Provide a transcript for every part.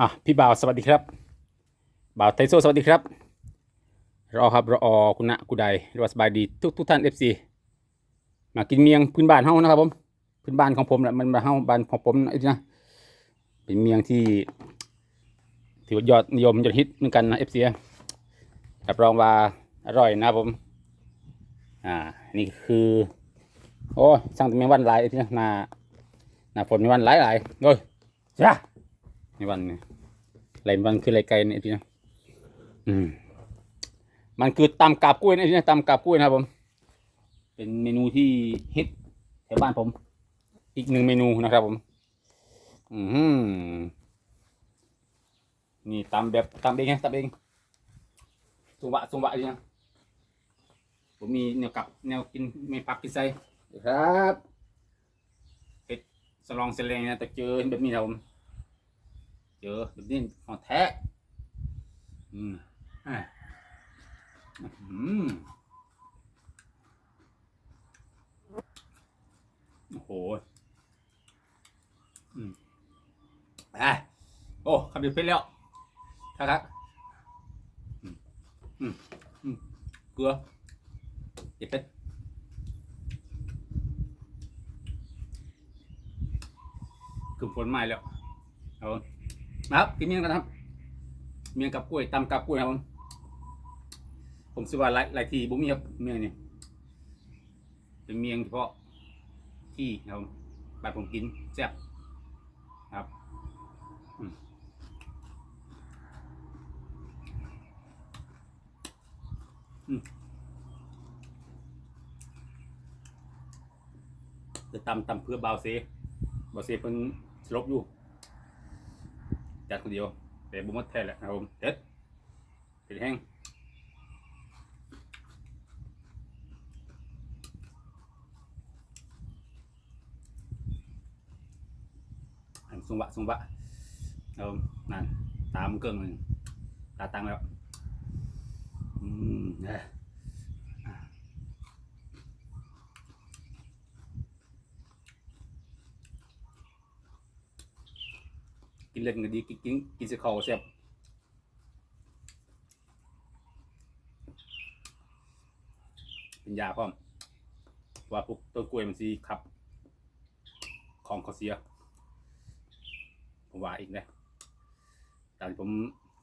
อะพี่บ่าวสวัสดีครับบ่าวไทโซสวัสดีครับรอครับรอคุณณะกุใดรอสบายดีทุกทุกท่านเอฟซีมากินเมียงพื้นบ้านเฮานะครับผมพื้นบ้านของผมแหละมันมาเฮาบ้านของผมนะนะเป็นเมียงที่ถือว่ายอดนิยมยอดฮิตเหมือนกันนะเอฟซีรับรองว่าอร่อยนะผมอ่านี่คือโอ้สั่งเมียงวันหลายที่นะหนาหนาฝนมีวันหลายหลายๆโอ้ยจ้า ในวันนี้ไหลวันคือไหลไกลเนี่ยพี่นะอืมมันคือตำกาบกล้วยนะพี่นะตำกาบกล้วยนะครับผม เป็นเมนูที่ฮิตแถวบ้านผม อีกหนึ่งเมนูนะครับผม อืมนี่ตำแบบตำเองนะตำเองสุวะสุวะนี่นะผมมีแนวกับแนวกินไม่ปักกินไส้ครับเป็ดสลองเสลงนะแต่เจอแบบนี้นะครับผม เจอแบบนี้ของแท้อืมอะอืมโอ้โหอืมอะโอ้คำเดียวเพ็ดแล้วครับครับอืมอืมอืมเกลือเด็ดเป็ดคือฝนใหม่แล้วเอา นะครับกินเมียงกันครับ เมียงกับกล้วยตำกับกล้วยครับผมผมสิว่าหลายหลายทีบุ้มีครับเมียงนี่เป็นเมียงเฉพาะที่ครับผมบ้านผมกินแซ่บครับอืมจะตำตำเพื่อบาวเซบาวเซเป็นสลบอยู่ จัดคนเดียวแต่บุ้มดแท้แหละนะครับผมเด็ดเผ็ดแห้งอันสุงบะสุงบะเอานั่นตามเกิงหนึ่งตาตังแล้วอืมเนี่ย กินเล่นก็ดี กินกินกินเสียเขาแซ่บเป็นยาพร้อม ว่าพวกต้นกล้วยมันสีขับ ของเขาเสีย ผมว่าอีกนะแต่ผม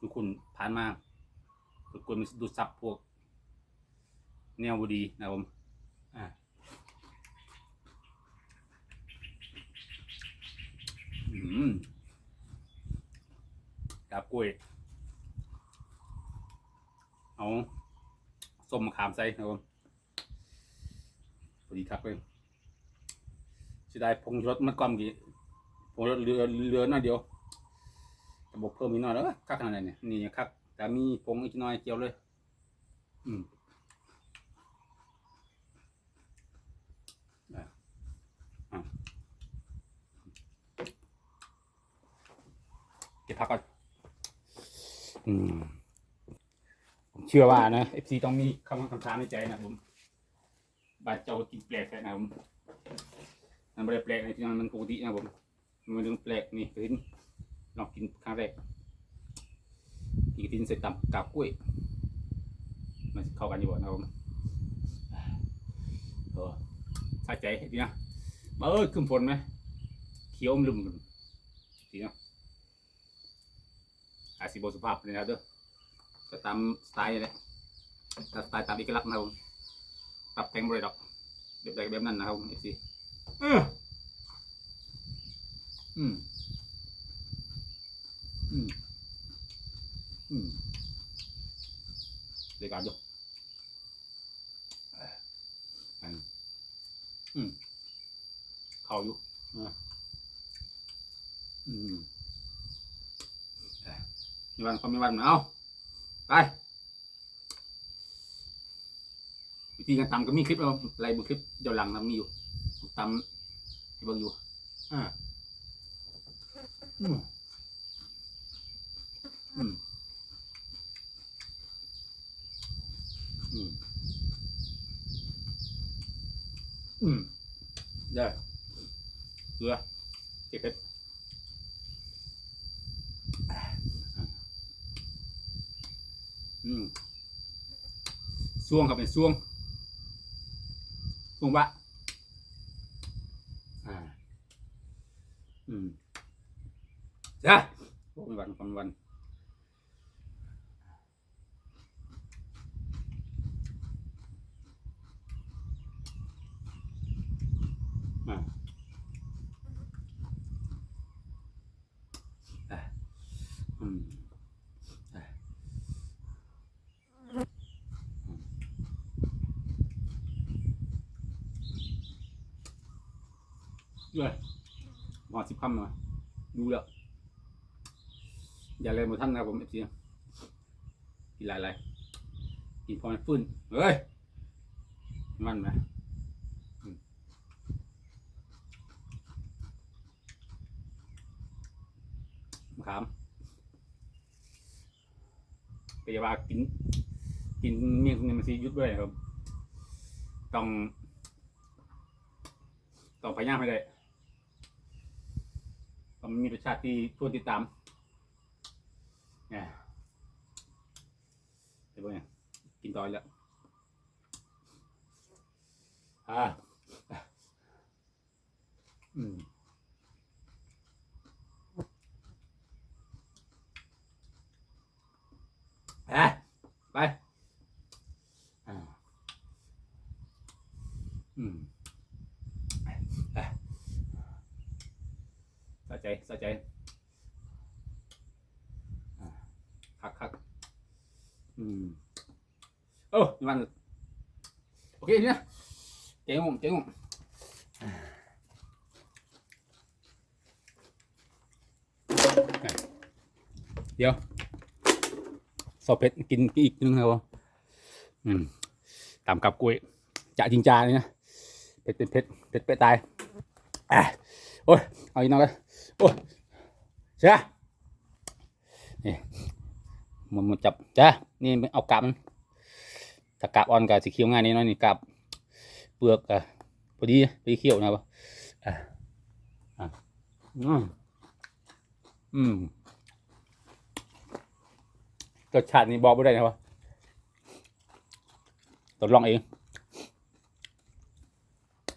ทุกคนผ่านมาต้นกล้วยมันดูดซับพวก แนวบดีนะผมอ่าอืม กับกล้วยเอาส้มมะขามใส่นะครับผมพอดีครับเลยจะได้พงรสมันกลมกี่พงรสเรือเรือหน่อยเดียวแต่บกเพิ่มอีกหน่อยแล้วคักขนาดไหนเนี่ยนี่คักแต่มีพงอีกหน่อยเจียวเลย อืมอะอะเก็บผักก่อน อืมผมเชื่อว่านะเอฟซีต้องมีคำคำถามในใจนะผมบาดเจ้ากินแปลกแค่นะผมมันไม่ได้แปลกในที่นั้นมันปกตินะผมมันเรื่องแปลกนี่คยเห็นลองกินครั้งแรกกินกระทินใส่ตับกับกล้วยมันเข้ากันอยู่บ่นะผมเออสะใจดีนะมาเออขึ้นฝนไหมเขียวมลืมกันดีนะ อาจสิบสุภาพเลยนะครับเด้อก็ตามสไตล์เลยตามสไตล์ตามเอกลักษณ์นะครับผมปรับแต่งบริดอกแบบใดแบบนั้นนะครับเอฟซีอืมอืมอืมอืมเดี๋ยวกันดูอืมอืมเข้าอยู่อ่าอืม มีวันความมีวันเอาไปวิธีการตำก็มีคลิปเอาไล่บนคลิปเดี๋ยวหลังนะมีอยู่ตำให้เบิ่งอยู่อ่าอืมอืมอืมอืมได้เกลือเก็บเพชร อืมซ่วงครับเป็นซ่วงซ่วงบะอ่า อืมจ้าโอ้ยวันวันวันอ่าอะอืมอะอืม เลยหอดสิบคำหน่อยดูแล้ว อย่าเลยหมดท่านนะครับผมเอฟซีกินหลายอะไรกินพอมันฟื้นเฮ้ย มันไหมมะขามไปยาว่ากิน กินเมี่ยงเนี่ยมันซียุดด้วยครับ ต้อง ต้องพยายามให้ได้ ต้องมีรสชาติที่ทวนติดตามเนี่ยเดี๋ยวเนี่ยกินต่อแล้วอ่าอืมอะไปอ่าอืมอะ สะใจสะใจคักคักอืมโอ้ยมันโอเคเนี่ยเจ๋งผมเจ๋งผมเดี๋ยวสอบเผ็ดกินอีกนึงครับผมอืมตามกับกล้วยจะจริงจาเลยนะเผ็ดเผ็ดเผ็ดเผ็ดเผ็ดตายอะโอ้ยเอาอีกหน่อยเลย โอ้ยเชียนี่มันมันจับจ้านี่เอากาบมันถ้ากาบอ่อนกับสีเขียวง่ายนี่น้อยนี่กาบเปลือกอะพอดีพอดีเขียวนะปะอะอะอืมอืมรสชาตินี่บอกไม่ได้นะวะทดลองเอง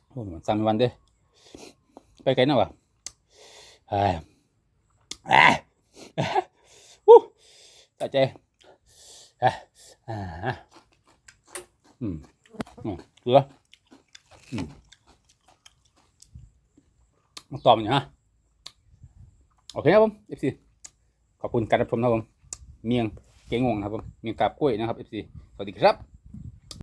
โอ้มันสั่งวันเด้อไปไกลนะวะ อ้ยเอ้ยวู้สะใจอะอ่าอืมอืมเกลืออืมตอบมันอยู่ฮะโอเคครับผม FC ขอบคุณการรับชมนะครับผม เมียงเกงงงนะครับผม เมียงกาบกล้วยนะครับ FC สวัสดีครับ